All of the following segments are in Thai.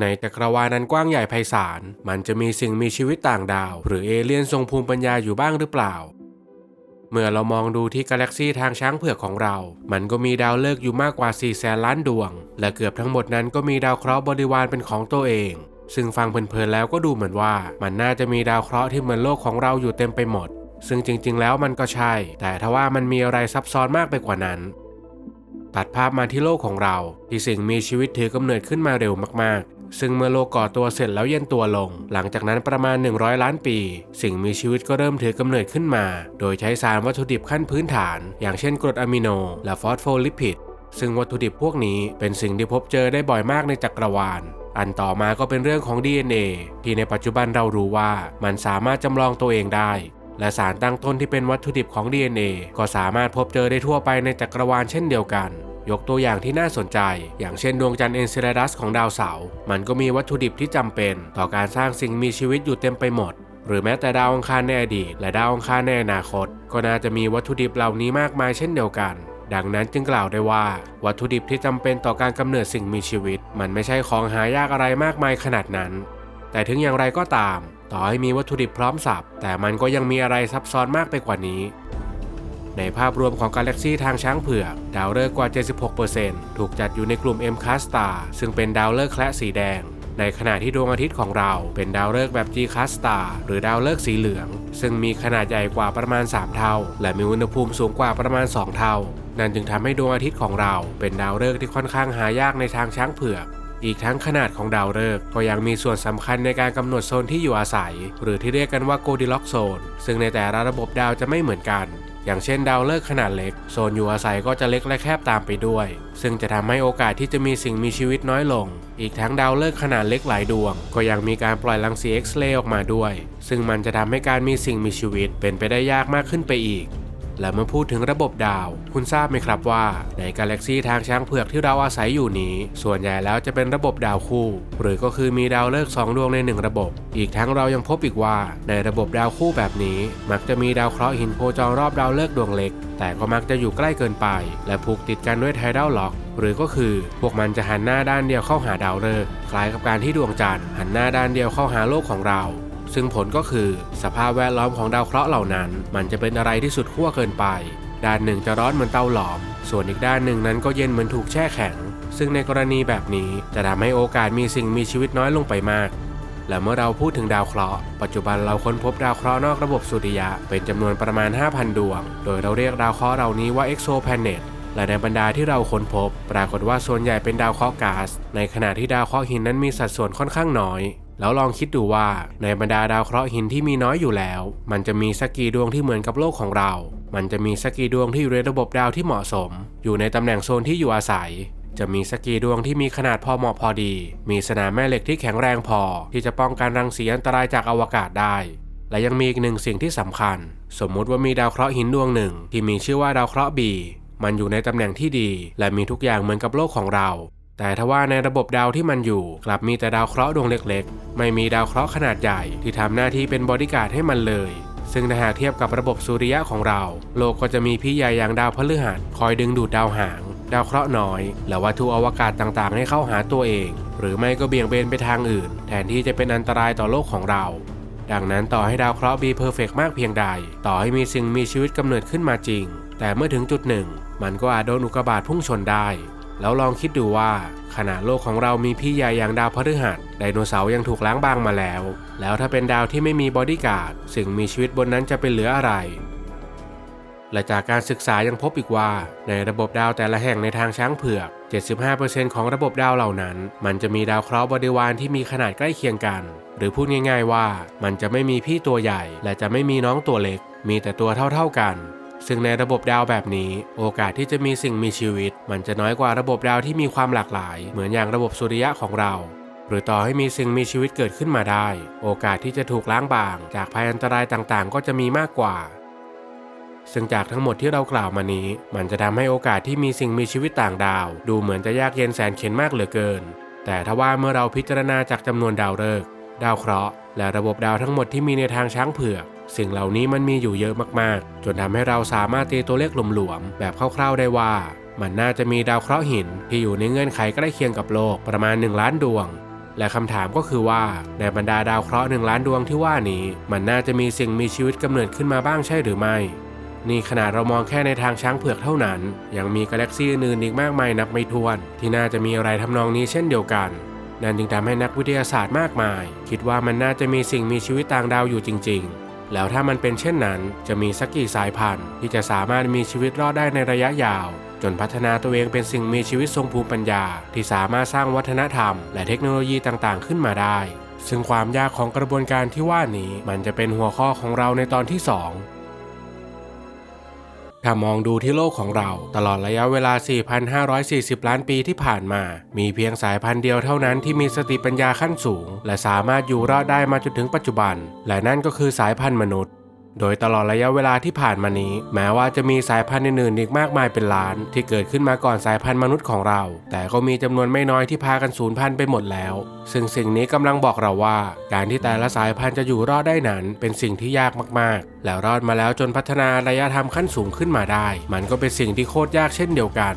ในจักรวาลนั้นกว้างใหญ่ไพศาล มันจะมีสิ่งมีชีวิตต่างดาว หรือเอเลี่ยนทรงภูมิปัญญาอยู่บ้างหรือเปล่า เมื่อเรามองดูที่กาแล็กซีทางช้างเผือกของเรา มันก็มีดาวฤกษ์อยู่มากกว่า 4 แสนล้านดวง และเกือบทั้งหมดนั้นก็มีดาวเคราะห์บริวารเป็นของตัวเอง ซึ่งฟังเพลินๆแล้วก็ดูเหมือนว่า มันน่าจะมีดาวเคราะห์ที่เหมือนโลกของเราอยู่เต็มไปหมด ซึ่งจริง ๆ แล้วมันก็ใช่ แต่ทว่ามันมีอะไรซับซ้อนมากไปกว่านั้นตัดภาพมาที่โลกของเรา ที่สิ่งมีชีวิตถือกำเนิดขึ้นมาเร็วมากๆ ซึ่งเมื่อโลกก่อตัวเสร็จแล้วเย็นตัวลง หลังจากนั้นประมาณ 100 ล้านปี สิ่งมีชีวิตก็เริ่มถือกำเนิดขึ้นมา โดยใช้สารวัตถุดิบขั้นพื้นฐาน อย่างเช่นกรดอะมิโน และฟอสโฟลิปิดซึ่งวัตถุดิบพวกนี้เป็นสิ่งที่พบเจอได้บ่อยมากในจักรวาล อันต่อมาก็เป็นเรื่องของ DNA ที่ในปัจจุบันเรารู้ว่ามันสามารถจำลองตัวเองได้ และสารตั้งต้นที่เป็นวัตถุดิบของ DNA ก็สามารถพบเจอได้ทั่วไปในจักรวาลเช่นเดียวกัน ยกตัวอย่างที่น่าสนใจ อย่างเช่นดวงจันทร์เอนเซเลดัสของดาวเสาร์มันก็มีวัตถุดิบที่จำเป็น ต่อการสร้างสิ่งมีชีวิตอยู่เต็มไปหมด หรือแม้แต่ดาวอังคารในอดีต และดาวอังคารในอนาคต ก็น่าจะมีวัตถุดิบเหล่านี้มากมายเช่นเดียวกัน ดังนั้นจึงกล่าวได้ว่า วัตถุดิบที่จำเป็นต่อการกำเนิดสิ่งมีชีวิต มันไม่ใช่ของหายากอะไรมากมายขนาดนั้น แต่ถึงอย่างไรก็ตาม ต่อให้มีวัตถุดิบพร้อมสับแต่มันก็ยังมีอะไรซับซ้อนมากไปกว่านี้ ในภาพรวมของกาแล็กซีทางช้างเผือก ดาวฤกษ์กว่า 76%ถูกจัดอยู่ในกลุ่ม M c a s t a r ซึ่งเป็นดาวฤกษ์แคระสีแดง ในขณะที่ดวงอาทิตย์ของเราเป็นดาวฤกษ์แบบ G c a s t a r หรือดาวฤกษ์สีเหลือง ซึ่งมีขนาดใหญ่กว่าประมาณ 3 เท่า และมีอุณหภูมิสูงกว่าประมาณ 2 เท่า นั่นจึงทำให้ดวงอาทิตย์ของเราเป็นดาวฤกษ์ที่ค่อนข้างหายากในทางช้างเผือกอีกทั้งขนาดของดาวฤกษ์ก็ยังมีส่วนสำคัญในการกำหนดโซนที่อยู่อาศัย หรือที่เรียกกันว่าโกดิล็อกโซน ซึ่งในแต่ละระบบดาวจะไม่เหมือนกัน อย่างเช่นดาวฤกษ์ขนาดเล็ก โซนอยู่อาศัยก็จะเล็กและแคบตามไปด้วย ซึ่งจะทำให้โอกาสที่จะมีสิ่งมีชีวิตน้อยลง อีกทั้งดาวฤกษ์ขนาดเล็กหลายดวง ก็ยังมีการปล่อยรังสีเอ็กซ์เรย์ออกมาด้วย ซึ่งมันจะทำให้การมีสิ่งมีชีวิตเป็นไปได้ยากมากขึ้นไปอีก และเมื่อพูดถึงระบบดาว คุณทราบไหมครับว่า ในกาแล็กซีทางช้างเผือกที่เราอาศัยอยู่นี้ ส่วนใหญ่แล้วจะเป็นระบบดาวคู่ หรือก็คือมีดาวฤกษ์สองดวงในหนึ่งระบบ อีกทั้งเรายังพบอีกว่า ในระบบดาวคู่แบบนี้ มักจะมีดาวเคราะห์หินโคจรรอบดาวฤกษ์ดวงเล็ก แต่ก็มักจะอยู่ใกล้เกินไป และผูกติดกันด้วยไทดัลล็อกหรือก็คือพวกมันจะหันหน้าด้านเดียวเข้าหาดาวฤกษ์คล้ายกับการที่ดวงจันทร์หันหน้าด้านเดียวเข้าหาโลกของเรา ซึ่งผลก็คือสภาพแวดล้อมของดาวเคราะห์เหล่านั้น มันจะเป็นอะไรที่สุดขั้วเกินไป ด้านหนึ่งจะร้อนเหมือนเตาหลอม ส่วนอีกด้านหนึ่งนั้นก็เย็นเหมือนถูกแช่แข็ง ซึ่งในกรณีแบบนี้จะทำให้โอกาสมีสิ่งมีชีวิตน้อยลงไปมากและเมื่อเราพูดถึงดาวเคราะห์ปัจจุบันเราค้นพบดาวเคราะห์นอกระบบสุริยะ เป็นจำนวนประมาณ 5,000 ดวง โดยเราเรียกดาวเคราะห์เหล่านี้ว่า exoplanet และในบรรดาที่เราค้นพบ ปรากฏว่าส่วนใหญ่เป็นดาวเคราะห์ก๊าซในขณะที่ดาวเคราะห์หินนั้นมีสัดส่วนค่อนข้างน้อย แล้วลองคิดดูว่าในบรรดาดาวเคราะห์หินที่มีน้อยอยู่แล้ว มันจะมีสักกี่ดวงที่เหมือนกับโลกของเรา มันจะมีสักกี่ดวงที่อยู่ในระบบดาวที่เหมาะสม อยู่ในตำแหน่งโซนที่อยู่อาศัย จะมีสักกี่ดวงที่มีขนาดพอเหมาะพอดี มีสนามแม่เหล็กที่แข็งแรงพอ ที่จะป้องกันรังสีอันตรายจากอวกาศได้ และยังมีอีกหนึ่งสิ่งที่สำคัญ สมมุติว่ามีดาวเคราะห์หินดวงหนึ่ง ที่มีชื่อว่าดาวเคราะห์บีมันอยู่ในตำแหน่งที่ดี และมีทุกอย่างเหมือนกับโลกของเรา แต่ทว่าในระบบดาวที่มันอยู่ กลับมีแต่ดาวเคราะห์ดวงเล็กๆ ไม่มีดาวเคราะห์ขนาดใหญ่ที่ทำหน้าที่เป็นบอดี้การ์ดให้มันเลย ซึ่งถ้าหากเทียบกับระบบสุริยะของเรา โลกก็จะมีพี่ใหญ่อย่างดาวพฤหัสคอยดึงดูดดาวหาง ดาวเคราะห์น้อย และวัตถุอวกาศต่างๆ ให้เข้าหาตัวเอง หรือไม่ก็เบี่ยงเบนไปทางอื่น แทนที่จะเป็นอันตรายต่อโลกของเรา ดังนั้นต่อให้ดาวเคราะห์บีเพอร์เฟกมากเพียงใด ต่อให้มีสิ่งมีชีวิตกำเนิดขึ้นมาจริง แต่เมื่อถึงจุดหนึ่ง มันก็อาจโดนอุกกาบาตพุ่งชนได้ แล้วลองคิดดูว่าขณะโลกของเรามีพี่ใหญ่อย่างดาวพฤหัสไดโนเสาร์ยังถูกล้างบางมาแล้ว แล้วถ้าเป็นดาวที่ไม่มีบอดี้การ์ดสิ่งมีชีวิตบนนั้นจะเป็นเหลืออะไร และจากการศึกษายังพบอีกว่า ในระบบดาวแต่ละแห่งในทางช้างเผือก 75%ของระบบดาวเหล่านั้น มันจะมีดาวเคราะห์บริวารที่มีขนาดใกล้เคียงกัน หรือพูดง่าย ๆว่า มันจะไม่มีพี่ตัวใหญ่ และจะไม่มีน้องตัวเล็ก มีแต่ตัวเท่า ๆกัน ซึ่งในระบบดาวแบบนี้ โอกาสที่จะมีสิ่งมีชีวิต มันจะน้อยกว่าระบบดาวที่มีความหลากหลาย เหมือนอย่างระบบสุริยะของเรา หรือต่อให้มีสิ่งมีชีวิตเกิดขึ้นมาได้ โอกาสที่จะถูกล้างบาง จากภัยอันตรายต่างๆ ก็จะมีมากกว่าซึ่งจากทั้งหมดที่เรากล่าวมานี้ มันจะทำให้โอกาสที่มีสิ่งมีชีวิตต่างดาว ดูเหมือนจะยากเย็นแสนเข็ญมากเหลือเกิน แต่ถ้าว่าเมื่อเราพิจารณาจากจำนวนดาวฤกษ์ดาวเคราะห์ และระบบดาวทั้งหมดที่มีในทางช้างเผือก สิ่งเหล่านี้มันมีอยู่เยอะมากๆ จนทำให้เราสามารถตีตัวเลขหลวมๆแบบคร่าวๆได้ว่า มันน่าจะมีดาวเคราะห์หินที่อยู่ในเงื่อนไขใกล้เคียงกับโลกประมาณ 1 ล้านดวง และคำถามก็คือว่าในบรรดาดาวเคราะห์หนึ่งล้านดวงที่ว่านี้ มันน่าจะมีสิ่งมีชีวิตกำเนิดขึ้นมาบ้างใช่หรือไม่นี่ขนาดเรามองแค่ในทางช้างเผือกเท่านั้น ยังมีกาแล็กซี่อื่นอีกมากมายนับไม่ถ้วน ที่น่าจะมีอะไรทำนองนี้เช่นเดียวกัน นั่นจึงทำให้นักวิทยาศาสตร์มากมาย คิดว่ามันน่าจะมีสิ่งมีชีวิตต่างดาวอยู่จริง แล้วถ้ามันเป็นเช่นนั้น จะมีสักกี่สายพันธุ์ ที่จะสามารถมีชีวิตรอดได้ในระยะยาว จนพัฒนาตัวเองเป็นสิ่งมีชีวิตทรงภูมิปัญญา ที่สามารถสร้างวัฒนธรรม และเทคโนโลยีต่างๆ ขึ้นมาได้ ซึ่งความยากของกระบวนการที่ว่านี้ มันจะเป็นหัวข้อของเราในตอนที่ 2 ถ้ามองดูที่โลกของเรา ตลอดระยะเวลา 4,540 ล้านปีที่ผ่านมา มีเพียงสายพันธุ์เดียวเท่านั้นที่มีสติปัญญาขั้นสูง และสามารถอยู่รอดได้มาจนถึงปัจจุบัน และนั่นก็คือสายพันธุ์มนุษย์ โดยตลอดระยะเวลาที่ผ่านมานี้ แม้ว่าจะมีสายพันธุ์อื่นๆอีกมากมายเป็นล้าน ที่เกิดขึ้นมาก่อนสายพันธุ์มนุษย์ของเรา แต่ก็มีจำนวนไม่น้อยที่พากันสูญพันธุ์ไปหมดแล้ว ซึ่งสิ่งนี้กำลังบอกเราว่า การที่แต่ละสายพันธุ์จะอยู่รอดได้นั้น เป็นสิ่งที่ยากมากๆ แล้วรอดมาแล้วจนพัฒนาระยะธรรมขั้นสูงขึ้นมาได้ มันก็เป็นสิ่งที่โคตรยากเช่นเดียวกัน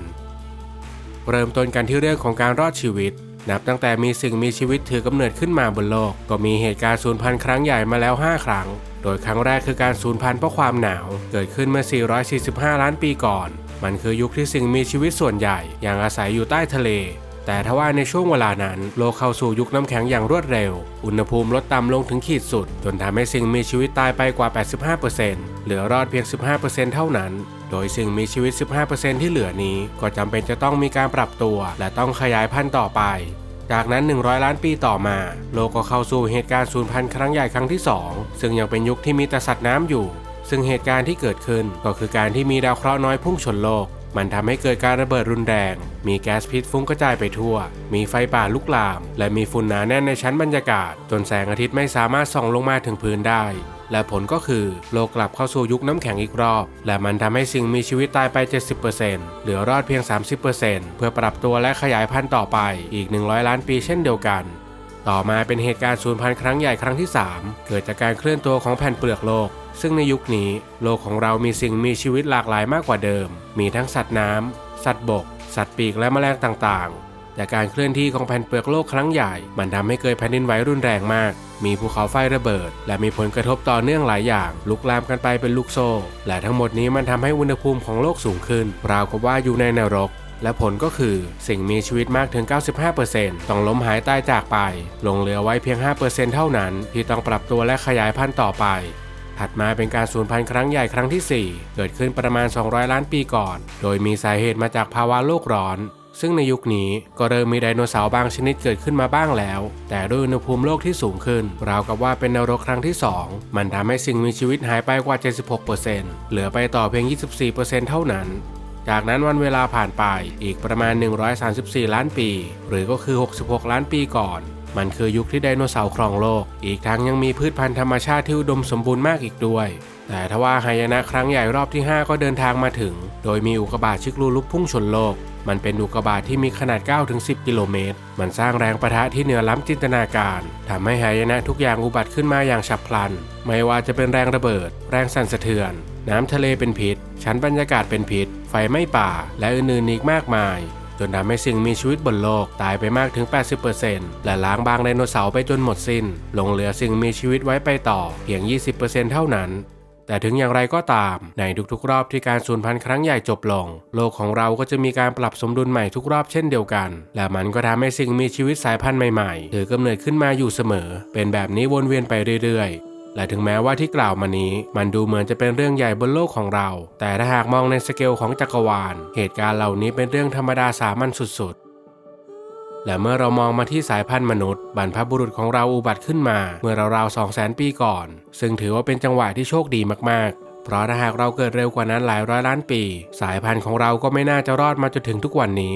เริ่มต้นกันที่เรื่องของการรอดชีวิต นับตั้งแต่มีสิ่งมีชีวิตถือกำเนิดขึ้นมาบนโลก ก็มีเหตุการณ์สูญพันธุ์ครั้งใหญ่มาแล้ว 5 ครั้ง โดยครั้งแรกคือการสูญพันธุ์เพราะความหนาว เกิดขึ้นเมื่อ 445 ล้านปีก่อน มันคือยุคที่สิ่งมีชีวิตส่วนใหญ่ยังอาศัยอยู่ใต้ทะเล แต่ทว่าในช่วงเวลานั้น โลกเข้าสู่ยุคน้ำแข็งอย่างรวดเร็ว อุณหภูมิลดต่ำลงถึงขีดสุด จนทำให้สิ่งมีชีวิตตายไปกว่า 85%เหลือรอดเพียง 15%เท่านั้น โดยสิ่งมีชีวิต 15%ที่เหลือนี้ ก็จำเป็นจะต้องมีการปรับตัว และต้องขยายพันธุ์ต่อไป จากนั้น 100 ล้านปีต่อมา โลกก็เข้าสู่เหตุการณ์สูญพันธุ์ครั้งใหญ่ครั้งที่ 2 ซึ่งยังเป็นยุคที่มีแต่สัตว์น้ำอยู่ ซึ่งเหตุการณ์ที่เกิดขึ้นก็คือการที่มีดาวเคราะห์น้อยพุ่งชนโลก มันทำให้เกิดการระเบิดรุนแรง มีแก๊สพิษฟุ้งกระจายไปทั่ว มีไฟป่าลุกลาม และมีฝุ่นหนาแน่นในชั้นบรรยากาศ จนแสงอาทิตย์ไม่สามารถส่องลงมาถึงพื้นได้ และผลก็คือโลกกลับเข้าสู่ยุคน้ำแข็งอีกรอบ และมันทำให้สิ่งมีชีวิตตายไป 70%เหลือรอดเพียง 30%เพื่อปรับตัวและขยายพันธุ์ต่อไปอีก 100 ล้านปีเช่นเดียวกันต่อมาเป็นเหตุการณ์สูญพันธุ์ครั้งใหญ่ครั้งที่ 3 เกิดจากการเคลื่อนตัวของแผ่นเปลือกโลก ซึ่งในยุคนี้โลกของเรามีสิ่งมีชีวิตหลากหลายมากกว่าเดิม มีทั้งสัตว์น้ำ สัตว์บก สัตว์ปีกและแมลงต่างๆ แต่การเคลื่อนที่ของแผ่นเปลือกโลกครั้งใหญ่ มันทำให้เกิดแผ่นดินไหวรุนแรงมาก มีภูเขาไฟระเบิด และมีผลกระทบต่อเนื่องหลายอย่าง ลุกลามกันไปเป็นลูกโซ่ และทั้งหมดนี้มันทำให้อุณหภูมิของโลกสูงขึ้น ราวกับว่าอยู่ในนรกและผลก็คือสิ่งมีชีวิตมากถึง 95%ต้องล้มหายตายจากไป ลงเหลือไว้เพียง 5%เท่านั้น ที่ต้องปรับตัวและขยายพันธุ์ต่อไป ถัดมาเป็นการสูญพันธุ์ครั้งใหญ่ครั้งที่ 4 เกิดขึ้นประมาณ 200 ล้านปีก่อน โดยมีสาเหตุมาจากภาวะโลกร้อน ซึ่งในยุคนี้ก็เริ่มมีไดโนเสาร์บางชนิดเกิดขึ้นมาบ้างแล้ว แต่ด้วยอุณหภูมิโลกที่สูงขึ้น ราวกับว่าเป็นนรกครั้งที่ 2 มันทำให้สิ่งมีชีวิตหายไปกว่า 76%เหลือไปต่อเพียง 24%เท่านั้นจากนั้นวันเวลาผ่านไปอีกประมาณ 134 ล้านปี หรือก็คือ 66 ล้านปีก่อน มันคือยุคที่ไดโนเสาร์ครองโลก อีกทั้งยังมีพืชพันธุ์ธรรมชาติที่อุดมสมบูรณ์มากอีกด้วย แต่ทว่าหายนะครั้งใหญ่รอบที่ 5 ก็เดินทางมาถึง โดยมีอุกกาบาตชิกลูลุกพุ่งชนโลก มันเป็นอุกกาบาตที่มีขนาด 9-10 กิโลเมตร มันสร้างแรงประทะที่เหนือล้ำจินตนาการ ทำให้หายนะทุกอย่างอุบัติขึ้นมาอย่างฉับพลัน ไม่ว่าจะเป็นแรงระเบิด แรงสั่นสะเทือน น้ำทะเลเป็นพิษ ชั้นบรรยากาศเป็นพิษ ไฟไหม้ป่า และอื่นๆอีกมากมาย จนทำให้สิ่งมีชีวิตบนโลกตายไปมากถึง 80%และล้างบางไดโนเสาร์ไปจนหมดสิน้นลงเหลือสิ่งมีชีวิตไว้ไปต่อเพียง 20%เท่านั้นแต่ถึงอย่างไรก็ตาม ในทุกๆ รอบที่การสูญพันธุ์ครั้งใหญ่จบลง โลกของเราก็จะมีการปรับสมดุลใหม่ทุกรอบเช่นเดียวกัน และมันก็ทำให้สิ่งมีชีวิตสายพันธุ์ใหม่ๆ ถือกำเนิดขึ้นมาอยู่เสมอ เป็นแบบนี้วนเวียนไปเรื่อยๆ และถึงแม้ว่าที่กล่าวมานี้ มันดูเหมือนจะเป็นเรื่องใหญ่บนโลกของเรา แต่ถ้าหากมองในสเกลของจักรวาล เหตุการณ์เหล่านี้เป็นเรื่องธรรมดาสามัญสุดๆ และเมื่อเรามองมาที่สายพันธุ์มนุษย์ บรรพบุรุษของเราอุบัติขึ้นมา เมื่อราวๆ2 0 0 0 0 0ปีก่อน ซึ่งถือว่าเป็นจังหวะที่โชคดีมากๆ เพราะถ้าหากเราเกิดเร็วกว่านั้นหลายร้อยล้านปี สายพันธุ์ของเราก็ไม่น่าจะรอดมาจนถึงทุกวันนี้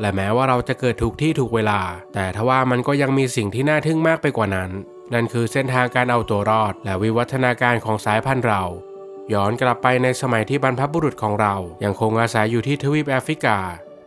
และแม้ว่าเราจะเกิดถูกที่ถูกเวลา แต่ทว่ามันก็ยังมีสิ่งที่น่าทึ่งมากไปกว่านั้น นั่นคือเส้นทางการเอาตัวรอด และวิวัฒนาการของสายพันธุ์เรา ย้อนกลับไปในสมัยที่บรรพบุรุษของเรา ยังคงอาศัยอยู่ที่ทวีปแอฟริกา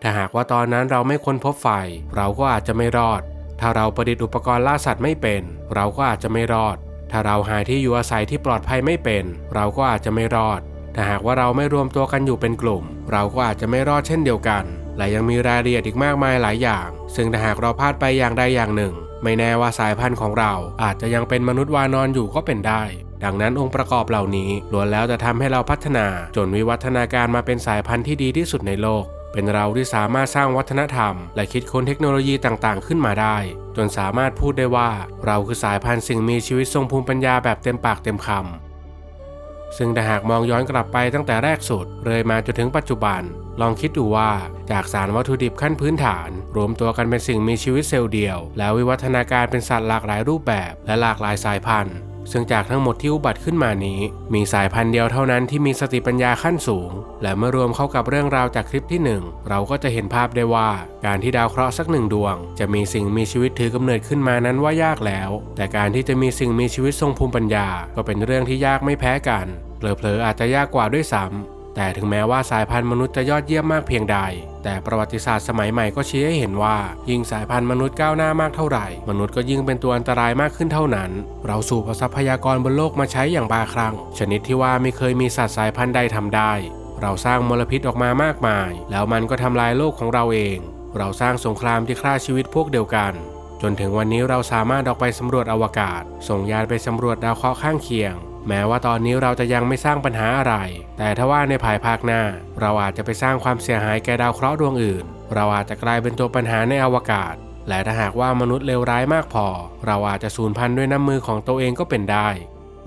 ถ้าหากว่าตอนนั้นเราไม่ค้นพบไฟ เราก็อาจจะไม่รอด ถ้าเราประดิษฐ์อุปกรณ์ล่าสัตว์ไม่เป็น เราก็อาจจะไม่รอด ถ้าเราหาที่อยู่อาศัยที่ปลอดภัยไม่เป็น เราก็อาจจะไม่รอด ถ้าหากว่าเราไม่รวมตัวกันอยู่เป็นกลุ่ม เราก็อาจจะไม่รอดเช่นเดียวกัน และยังมีรายละเอียดอีกมากมายหลายอย่าง ซึ่งถ้าหากเราพลาดไปอย่างใดอย่างหนึ่ง ไม่แน่ว่าสายพันธุ์ของเราอาจจะยังเป็นมนุษย์วานอนอยู่ก็เป็นได้ ดังนั้นองค์ประกอบเหล่านี้ล้วนแล้วจะทำให้เราพัฒนา จนวิวัฒนาการมาเป็นสายพันธุ์ที่ดีที่สุดในโลก เป็นเราที่สามารถสร้างวัฒนธรรม และคิดค้นเทคโนโลยีต่างๆ ขึ้นมาได้ จนสามารถพูดได้ว่า เราคือสายพันธุ์สิ่งมีชีวิตทรงภูมิปัญญาแบบเต็มปากเต็มคำ ซึ่งถ้าหากมองย้อนกลับไปตั้งแต่แรกสุดเลยมาจนถึงปัจจุบัน ลองคิดดูว่าจากสารวัตถุดิบขั้นพื้นฐาน รวมตัวกันเป็นสิ่งมีชีวิตเซลล์เดียว แล้ววิวัฒนาการเป็นสัตว์หลากหลายรูปแบบ และหลากหลายสายพันธุ์ ซึ่งจากทั้งหมดที่อุบัติขึ้นมานี้ มีสายพันธุ์เดียวเท่านั้นที่มีสติปัญญาขั้นสูง และเมื่อรวมเข้ากับเรื่องราวจากคลิปที่หนึ่งเราก็จะเห็นภาพได้ว่าการที่ดาวเคราะห์สักหนึ่งดวง จะมีสิ่งมีชีวิตถือกำเนิดขึ้นมานั้นว่ายากแล้ว แต่การที่จะมีสิ่งมีชีวิตทรงภูมิปัญญา ก็เป็นเรื่องที่ยากไม่แพ้กันเผลอๆอาจจะยากกว่าด้วยซ้ำ แต่ถึงแม้ว่าสายพันธุ์มนุษย์จะยอดเยี่ยมมากเพียงใด แต่ประวัติศาสตร์สมัยใหม่ก็ชี้ให้เห็นว่า ยิ่งสายพันธุ์มนุษย์ก้าวหน้ามากเท่าไหร่ มนุษย์ก็ยิ่งเป็นตัวอันตรายมากขึ้นเท่านั้น เราสูบเอาทรัพยากรบนโลกมาใช้อย่างบาครั้งชนิดที่ว่าไม่เคยมีสัตว์สายพันธุ์ใดทำได้ เราสร้างมลพิษออกมามากมาย แล้วมันก็ทำลายโลกของเราเอง เราสร้างสงครามที่ฆ่าชีวิตพวกเดียวกัน จนถึงวันนี้เราสามารถออกไปสำรวจอวกาศ ส่งยานไปสำรวจดาวเคราะห์ข้างเคียง แม้ว่าตอนนี้เราจะยังไม่สร้างปัญหาอะไร แต่ถ้าว่าในภายภาคหน้า เราอาจจะไปสร้างความเสียหายแก่ดาวเคราะห์ดวงอื่น เราอาจจะกลายเป็นตัวปัญหาในอวกาศ และถ้าหากว่ามนุษย์เลวร้ายมากพอ เราอาจจะสูญพันธุ์ด้วยน้ำมือของตัวเองก็เป็นได้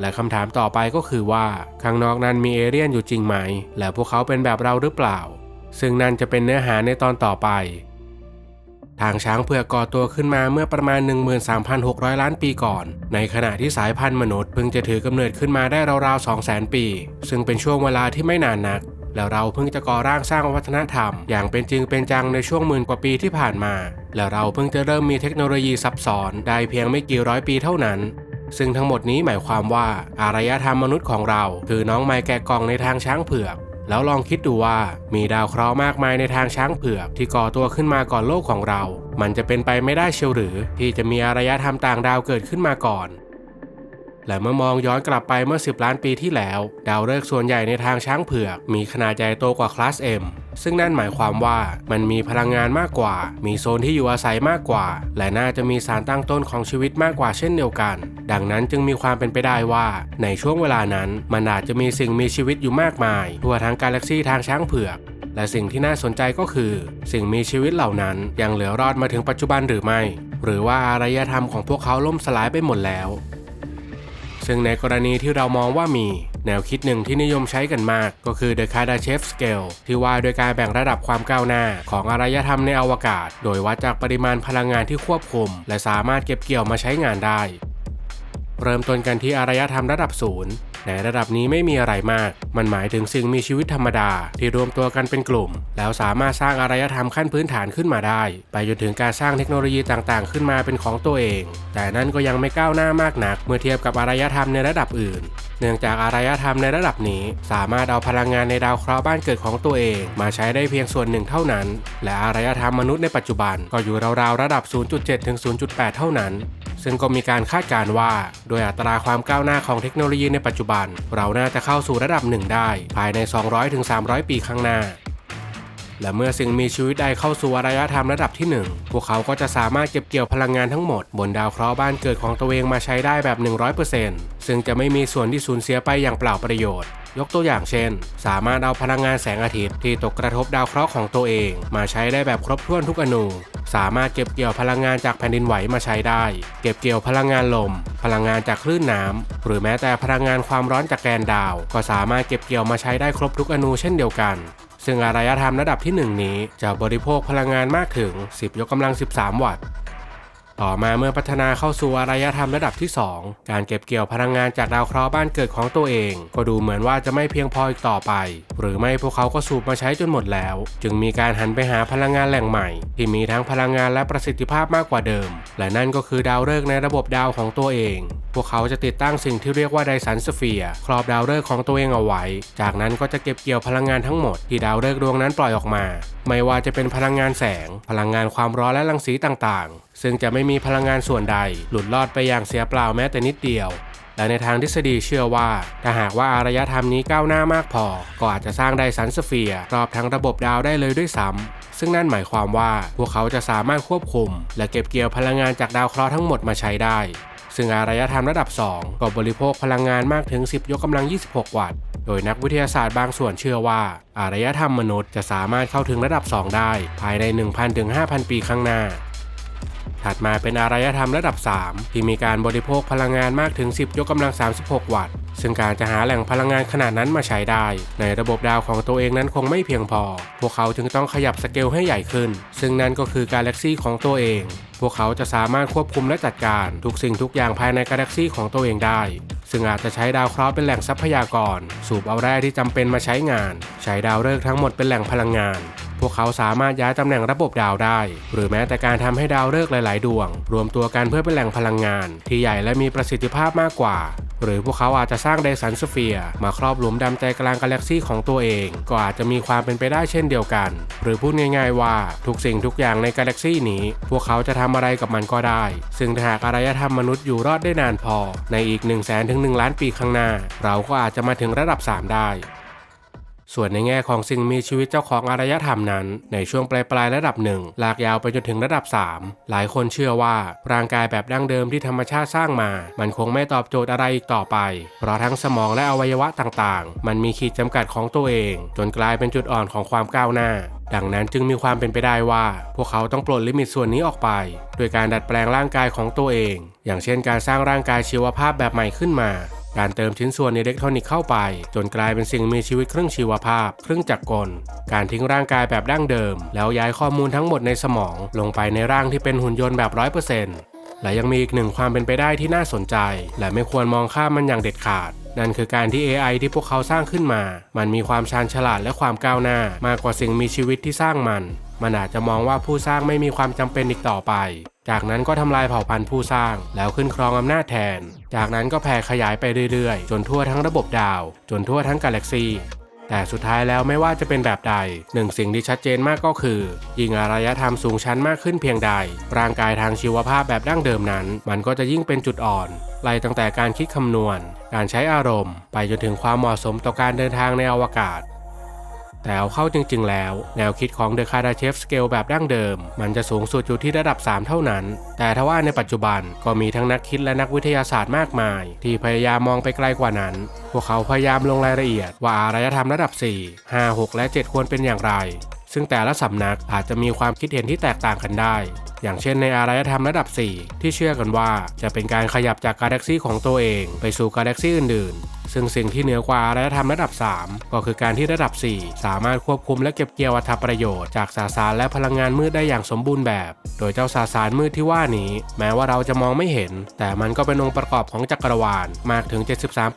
และคำถามต่อไปก็คือว่าข้างนอกนั้นมีเอเลี่ยนอยู่จริงไหม และพวกเขาเป็นแบบเราหรือเปล่า ซึ่งนั่นจะเป็นเนื้อหาในตอนต่อไป ทางช้างเผือกก่อตัวขึ้นมาเมื่อประมาณ 13,600 ล้านปีก่อน ในขณะที่สายพันธุ์มนุษย์เพิ่งจะถือกำเนิดขึ้นมาได้ราวๆ 200,000 ปี ซึ่งเป็นช่วงเวลาที่ไม่นานนักแล้วเราเพิ่งจะก่อร่างสร้างวัฒนธรรม อย่างเป็นจริงเป็นจังในช่วงหมื่นกว่าปีที่ผ่านมา แล้วเราเพิ่งจะเริ่มมีเทคโนโลยีซับซ้อนได้เพียงไม่กี่ร้อยปีเท่านั้น ซึ่งทั้งหมดนี้หมายความว่าอารยธรรมมนุษย์ของเรา คือน้องไม้แกะกองในทางช้างเผือก แล้วลองคิดดูว่ามีดาวเคราะห์มากมายในทางช้างเผือกที่ก่อตัวขึ้นมาก่อนโลกของเรา มันจะเป็นไปไม่ได้เชียวหรือ ที่จะมีอารยธรรมต่างดาวเกิดขึ้นมาก่อน และเมื่อมองย้อนกลับไปเมื่อ 10 ล้านปีที่แล้ว ดาวฤกษ์ส่วนใหญ่ในทางช้างเผือก มีขนาดใหญ่โตกว่าคลาส M ซึ่งนั่นหมายความว่ามันมีพลังงานมากกว่า มีโซนที่อยู่อาศัยมากกว่า และน่าจะมีสารตั้งต้นของชีวิตมากกว่าเช่นเดียวกัน ดังนั้นจึงมีความเป็นไปได้ว่า ในช่วงเวลานั้น มันอาจจะมีสิ่งมีชีวิตอยู่มากมาย ทั่วทั้งกาแล็กซีทางช้างเผือกและสิ่งที่น่าสนใจก็คือ สิ่งมีชีวิตเหล่านั้นยังเหลือรอดมาถึงปัจจุบันหรือไม่ หรือว่าอารยธรรมของพวกเขาล่มสลายไปหมดแล้ว ซึ่งในกรณีที่เรามองว่ามีแนวคิดหนึ่งที่นิยมใช้กันมาก ก็คือ The Kardashev Scale ที่ว่าโดยการแบ่งระดับความก้าวหน้าของอารยธรรมในอวกาศ โดยวัดจากปริมาณพลังงานที่ควบคุม และสามารถเก็บเกี่ยวมาใช้งานได้ เริ่มต้นกันที่อารยธรรมระดับศูนย์ในระดับนี้ไม่มีอะไรมาก มันหมายถึงสิ่งมีชีวิตธรรมดา ที่รวมตัวกันเป็นกลุ่ม แล้วสามารถสร้างอารยธรรมขั้นพื้นฐานขึ้นมาได้ ไปจนถึงการสร้างเทคโนโลยีต่างๆ ขึ้นมาเป็นของตัวเอง แต่นั่นก็ยังไม่ก้าวหน้ามากนัก เมื่อเทียบกับอารยธรรมในระดับอื่น เนื่องจากอารยธรรมในระดับนี้ สามารถเอาพลังงานในดาวเคราะห์บ้านเกิดของตัวเอง มาใช้ได้เพียงส่วนหนึ่งเท่านั้น และอารยธรรมมนุษย์ในปัจจุบันก็อยู่ราวๆระดับ 0.7 ถึง 0.8 เท่านั้น ซึ่งก็มีการคาดการณ์ว่า โดยอัตราความก้าวหน้าของเทคโนโลยีในปัจจุบัน เราน่าจะเข้าสู่ระดับหนึ่งได้ ภายใน 200-300 ปีข้างหน้า และเมื่อสิ่งมีชีวิตใดเข้าสู่อารยธรรมระดับที่ 1 พวกเขาก็จะสามารถเก็บเกี่ยวพลังงานทั้งหมด บนดาวเคราะห์บ้านเกิดของตัวเองมาใช้ได้แบบ 100%ซึ่งจะไม่มีส่วนที่สูญเสียไปอย่างเปล่าประโยชน์ยกตัวอย่างเช่น สามารถเอาพลังงานแสงอาทิตย์ที่ตกกระทบดาวเคราะห์ของตัวเอง มาใช้ได้แบบครบถ้วนทุกอนู สามารถเก็บเกี่ยวพลังงานจากแผ่นดินไหวมาใช้ได้ เก็บเกี่ยวพลังงานลม พลังงานจากคลื่นน้ำหรือแม้แต่พลังงานความร้อนจากแกนดาว ก็สามารถเก็บเกี่ยวมาใช้ได้ครบทุกอนูเช่นเดียวกัน ซึ่งอารยธรรมระดับที่ 1 นี้จะบริโภคพลังงานมากถึง 10 ยกกำลัง 13 วัตต์ ต่อมาเมื่อพัฒนาเข้าสู่อารยธรรมระดับที่ 2 การเก็บเกี่ยวพลังงานจากดาวเคราะห์บ้านเกิดของตัวเอง ก็ดูเหมือนว่าจะไม่เพียงพออีกต่อไป หรือไม่พวกเขาก็สูบมาใช้จนหมดแล้ว จึงมีการหันไปหาพลังงานแหล่งใหม่ ที่มีทั้งพลังงานและประสิทธิภาพมากกว่าเดิม และนั่นก็คือดาวฤกษ์ในระบบดาวของตัวเอง พวกเขาจะติดตั้งสิ่งที่เรียกว่าไดสันสเฟียร์ครอบดาวฤกษ์ของตัวเองเอาไว้ จากนั้นก็จะเก็บเกี่ยวพลังงานทั้งหมดที่ดาวฤกษ์ดวงนั้นปล่อยออกมา ไม่ว่าจะเป็นพลังงานแสง พลังงานความร้อนและรังสีต่างๆซึ่งจะไม่มีพลังงานส่วนใด หลุดลอดไปอย่างเสียเปล่าแม้แต่นิดเดียว และในทางทฤษฎีเชื่อว่า ถ้าหากว่าอารยธรรมนี้ก้าวหน้ามากพอ ก็อาจจะสร้างไดสันสเฟียร์รอบทั้งระบบดาวได้เลยด้วยซ้ำซึ่งนั่นหมายความว่าพวกเขาจะสามารถควบคุม และเก็บเกี่ยวพลังงานจากดาวเคราะห์ทั้งหมดมาใช้ได้ ซึ่งอารยธรรมระดับ 2 ก็บริโภคพลังงานมากถึง 10 ยกกำลัง 26 วัตต์โดยนักวิทยาศาสตร์บางส่วนเชื่อว่า อารยธรรมมนุษย์จะสามารถเข้าถึงระดับ 2 ได้ ภายใน 1,000ถึง5,000 ปีข้างหน้า ถัดมาเป็นอารยธรรมระดับ 3 ที่มีการบริโภคพลังงานมากถึง 10 ยกกำลัง 36 วัตต์ ซึ่งการจะหาแหล่งพลังงานขนาดนั้นมาใช้ได้ ในระบบดาวของตัวเองนั้นคงไม่เพียงพอ พวกเขาจึงต้องขยับสเกลให้ใหญ่ขึ้น ซึ่งนั่นก็คือกาแล็กซีของตัวเอง พวกเขาจะสามารถควบคุมและจัดการทุกสิ่งทุกอย่างภายในกาแล็กซีของตัวเองได้ซึ่งอาจจะใช้ดาวเคราะห์เป็นแหล่งทรัพยากร สูบเอาแร่ที่จำเป็นมาใช้งาน ใช้ดาวฤกษ์ทั้งหมดเป็นแหล่งพลังงาน พวกเขาสามารถย้ายตำแหน่งระบบดาวได้ หรือแม้แต่การทำให้ดาวฤกษ์หลาย ๆ ดวง รวมตัวกันเพื่อเป็นแหล่งพลังงาน ที่ใหญ่และมีประสิทธิภาพมากกว่า หรือพวกเขาอาจจะสร้างไดสันสเฟียร์มาครอบหลุมดำใจกลางกาแล็กซี่ของตัวเอง ก็อาจจะมีความเป็นไปได้เช่นเดียวกัน หรือพูดง่าย ๆ ว่าทุกสิ่งทุกอย่างในกาแล็กซี่นี้ พวกเขาจะทำอะไรกับมันก็ได้ ซึ่งหากอารยธรรมมนุษย์อยู่รอดได้นานพอ ในอีก 1 0 0 0 0แสนถึง1ล้านปีข้างหน้า เราก็อาจจะมาถึงระดับ 3 ได้ ส่วนในแง่ของสิ่งมีชีวิตเจ้าของอารยธรรมนั้น ในช่วงปลายปลายๆระดับหนึ่งลากยาวไปจนถึงระดับ 3 หลายคนเชื่อว่าร่างกายแบบดั้งเดิมที่ธรรมชาติสร้างมา มันคงไม่ตอบโจทย์อะไรอีกต่อไป เพราะทั้งสมองและอวัยวะต่างๆ มันมีขีดจำกัดของตัวเอง จนกลายเป็นจุดอ่อนของความก้าวหน้าดังนั้นจึงมีความเป็นไปได้ว่า พวกเขาต้องปลดลิมิตส่วนนี้ออกไป โดยการดัดแปลงร่างกายของตัวเอง อย่างเช่นการสร้างร่างกายชีวภาพแบบใหม่ขึ้นมา การเติมชิ้นส่วนอิเล็กทรอนิกส์เข้าไป จนกลายเป็นสิ่งมีชีวิตครึ่งชีวภาพ ครึ่งจักรกล การทิ้งร่างกายแบบดั้งเดิม แล้วย้ายข้อมูลทั้งหมดในสมองลงไปในร่างที่เป็นหุ่นยนต์แบบร้อยเปอร์เซ็นต์และยังมีอีกหนึ่งความเป็นไปได้ที่น่าสนใจ และไม่ควรมองข้ามมันอย่างเด็ดขาด นั่นคือการที่ AI ที่พวกเขาสร้างขึ้นมา มันมีความชาญฉลาดและความก้าวหน้ามากกว่าสิ่งมีชีวิตที่สร้างมัน มันอาจจะมองว่าผู้สร้างไม่มีความจำเป็นอีกต่อไป จากนั้นก็ทำลายเผ่าพันธุ์ผู้สร้าง แล้วขึ้นครองอำนาจแทน จากนั้นก็แผ่ขยายไปเรื่อยๆ จนทั่วทั้งระบบดาว จนทั่วทั้งกาแล็กซีแต่สุดท้ายแล้วไม่ว่าจะเป็นแบบใด หนึ่งสิ่งที่ชัดเจนมากก็คือ ยิ่งอารยธรรมสูงชั้นมากขึ้นเพียงใด ร่างกายทางชีวภาพแบบดั้งเดิมนั้น มันก็จะยิ่งเป็นจุดอ่อนไล่ตั้งแต่การคิดคำนวณ การใช้อารมณ์ ไปจนถึงความเหมาะสมต่อการเดินทางในอวกาศ แต่เอาเข้าจริง ๆ แล้ว แนวคิดของ The Kardashev Scale แบบดั้งเดิม มันจะสูงสุดอยู่ที่ระดับ 3 เท่านั้น แต่ทว่าในปัจจุบันก็มีทั้งนักคิดและนักวิทยาศาสตร์มากมาย ที่พยายามมองไปไกลกว่านั้น พวกเขาพยายามลงรายละเอียดว่าอารยธรรมระดับ 4 5 6 และ 7 ควรเป็นอย่างไร ซึ่งแต่ละสำนักอาจจะมีความคิดเห็นที่แตกต่างกันได้ อย่างเช่นในอารยธรรมระดับ 4 ที่เชื่อกันว่าจะเป็นการขยับจากกาแล็กซีของตัวเอง ไปสู่กาแล็กซีอื่นๆ ซึ่งสิ่งที่เหนือกว่าอารยธรรมระดับ 3 ก็คือการที่ระดับ 4 สามารถควบคุมและเก็บเกี่ยวอรรถประโยชน์จากสสารและพลังงานมืดได้อย่างสมบูรณ์แบบ โดยเจ้าสสารมืดที่ว่านี้ แม้ว่าเราจะมองไม่เห็น แต่มันก็เป็นองค์ประกอบของจักรวาลมากถึง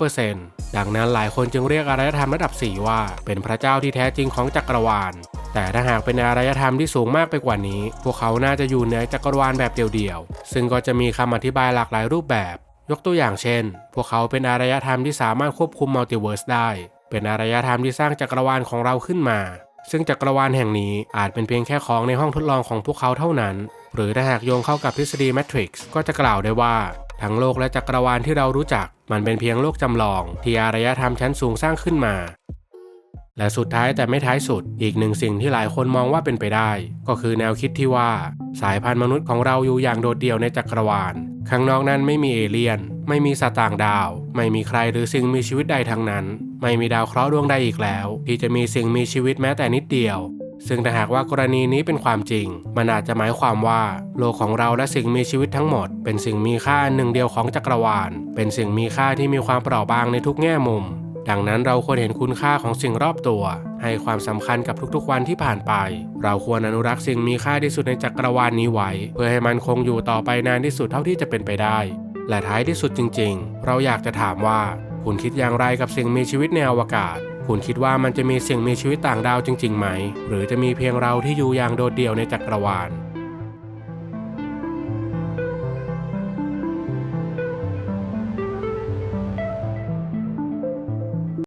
73%ดังนั้นหลายคนจึงเรียกอารยธรรมระดับ 4 ว่า เป็นพระเจ้าที่แท้จริงของจักรวาล แต่ถ้าหากเป็นอารยธรรมที่สูงมากไปกว่านี้ พวกเขาน่าจะอยู่เหนือจักรวาลแบบเดียวๆ ซึ่งก็จะมีคำอธิบายหลากหลายรูปแบบ ยกตัวอย่างเช่น พวกเขาเป็นอารยธรรมที่สามารถควบคุมมัลติเวิร์สได้ เป็นอารยธรรมที่สร้างจักรวาลของเราขึ้นมา ซึ่งจักรวาลแห่งนี้อาจเป็นเพียงแค่ของในห้องทดลองของพวกเขาเท่านั้น หรือถ้าหากโยงเข้ากับทฤษฎีแมทริกซ์ก็จะกล่าวได้ว่า ทั้งโลกและจักรวาลที่เรารู้จัก มันเป็นเพียงโลกจำลอง ที่อารยธรรมชั้นสูงสร้างขึ้นมา และสุดท้ายแต่ไม่ท้ายสุด อีกหนึ่งสิ่งที่หลายคนมองว่าเป็นไปได้ ก็คือแนวคิดที่ว่า สายพันธุ์มนุษย์ของเราอยู่อย่างโดดเดี่ยวในจักรวาลข้างนอกนั้นไม่มีเอเลี่ยน ไม่มีสัตว์ต่างดาว ไม่มีใครหรือสิ่งมีชีวิตใดทั้งนั้น ไม่มีดาวเคราะห์ดวงใดอีกแล้ว ที่จะมีสิ่งมีชีวิตแม้แต่นิดเดียว ซึ่งถ้าหากว่ากรณีนี้เป็นความจริง มันอาจจะหมายความว่า โลกของเราและสิ่งมีชีวิตทั้งหมด เป็นสิ่งมีค่าหนึ่งเดียวของจักรวาล เป็นสิ่งมีค่าที่มีความเปราะบางในทุกแง่มุม ดังนั้นเราควรเห็นคุณค่าของสิ่งรอบตัว ให้ความสำคัญกับทุกๆวันที่ผ่านไป เราควรอนุรักษ์สิ่งมีค่าที่สุดในจักรวาลนี้ไว้ เพื่อให้มันคงอยู่ต่อไปนานที่สุดเท่าที่จะเป็นไปได้ และท้ายที่สุดจริง ๆ เราอยากจะถามว่า คุณคิดอย่างไรกับสิ่งมีชีวิตในอวกาศ คุณคิดว่ามันจะมีสิ่งมีชีวิตต่างดาวจริงๆไหม หรือจะมีเพียงเราที่อยู่อย่างโดดเดี่ยวในจักรวาล